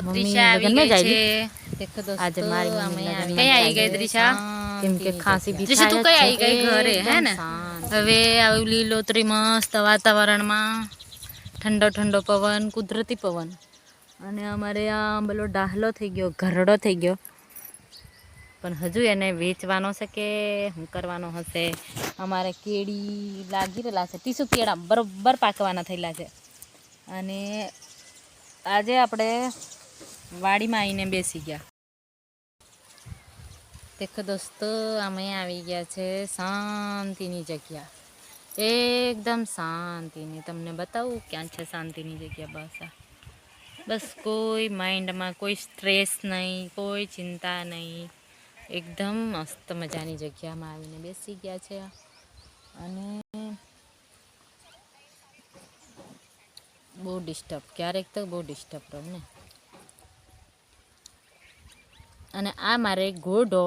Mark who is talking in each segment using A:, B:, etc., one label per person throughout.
A: ત્રિષા આવી ગઈ છે. આજે મારી મમ્મી
B: લગ્નમાં
A: લગ્નમાં કઈ આવી ગઈ ત્રિષા?
B: કેમ કે ખાંસી બી
A: ત્રિષા, તું કઈ આવી ગઈ ઘરે, હે ને? હવે આવ્યું લીલોતરી મસ્ત વાતાવરણમાં. ઠંડો ઠંડો પવન કુદરતી પવન. અને અમારે આ પેલો ડાહલો થઈ ગયો ઘરડો થઈ ગયો. પણ હજુ એને વેચવાનો છે કે શું કરવાનો હશે? અમારે કેળી લાગી રહેલા છે ટીસુ કેળા બરોબર પાકવાના થયેલા છે. અને આજે આપણે વાડીમાં આવીને બેસી ગયા. દેખો દોસ્તો, અમે આવી ગયા છે શાંતિની જગ્યા. એકદમ શાંતિની. તમને બતાવું ક્યાં છે શાંતિની જગ્યા બસ બસ કોઈ માઇન્ડમાં કોઈ સ્ટ્રેસ નહીં, કોઈ ચિંતા નહીં. એકદમ મસ્ત મજાની જગ્યામાં આવીને બેસી ગયા છે. અને બહુ ડિસ્ટર્બ, ક્યારેક તો બહુ ડિસ્ટર્બ રહું ને. અને આ મારે ઘોડો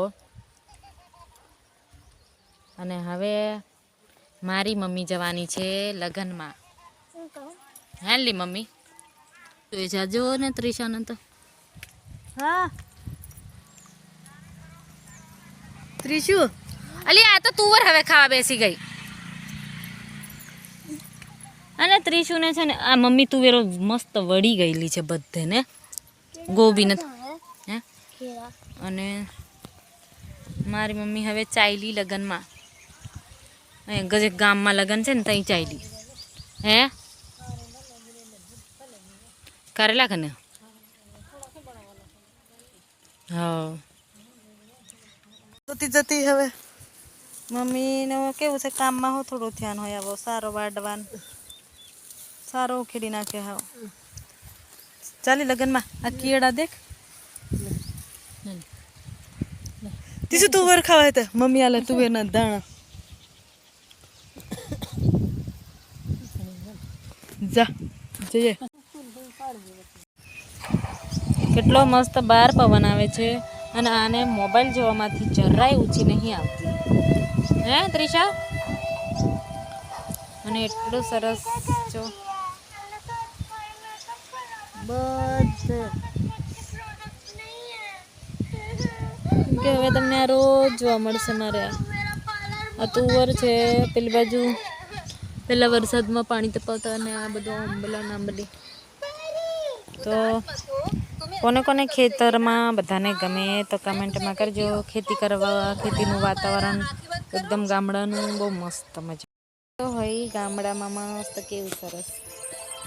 A: અને હવે મારી મમ્મી જવાની છે લગ્નમાં. હેલી મમ્મી. તો એ જાજો ને ત્રિશાને તો
B: હા. ત્રિશુ
A: અલી આ તો તુવર હવે ખાવા બેસી ગઈ. અને ત્રિશુને છે ને આ મમ્મી તુવેરો મસ્ત વળી ગયેલી છે બધે ને ગોબી નથી અને મારી મમ્મી હવે ચાયલી લગ્નમાં. અહીંયા ગજે ગામમાં લગ્ન છે ને ત્યાં ચાયલી. હે? કરેલા કને હા.
B: જતી જતી હવે. મમ્મીને કેવું છે કામમાં હો થોડું ધ્યાન હોય આવો સારો વાડવાન. સારો ઉખેડી નાખે હાવ ચાલી લગનમાં. આ કેળા દેખ. તીસું તુવેર ખાવા હતા મમ્મી આલે તુવેરના દાણા જા જઈએ
A: કેટલો મસ્ત બહાર પવન આવે છે અને આને મોબાઈલ જોવામાંથી જરાય ઊંચી નહીં આવતી. હે, ત્રિષા? અને એટલું સરસ જો. બધે કેમ કે હવે તમને આ રોજ જોવા મળશે મારે આ. તુવર છે, પેલી બાજુ પેલા વરસાદમાં પાણી તપાવતા અને આ બધું આંબલા ને આંબલી. તો કોને કોને ખેતરમાં બધાને ગમે તો કમેન્ટમાં કરજો. ખેતી કરવા, ખેતીનું વાતાવરણ એકદમ ગામડાનું બહુ મસ્ત મજા. તો હોય ગામડામાં મસ્ત કેવું સરસ.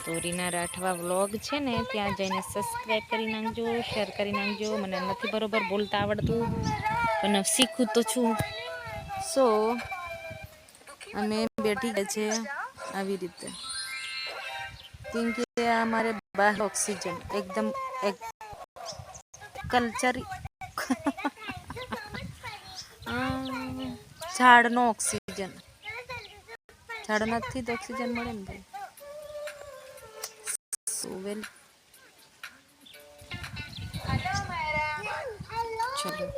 A: તોરીના રાઠવા વ્લોગ છે ને, ત્યાં જઈને સબસ્ક્રાઈબ કરી નાખજો શેર કરી નાખજો. મને નથી બરોબર બોલતા આવડતું, પણ શીખું તો છું. સો અમે બેઠી ગયા છે આવી રીતે. કેમ આ બહાર ઓક્સિજન, એકદમ એક કલ્ચર. ઝાડનો ઓક્સિજન. ઝાડ નથી તો ઓક્સિજન મળે ને ભાઈ? સો વેલ ચલો.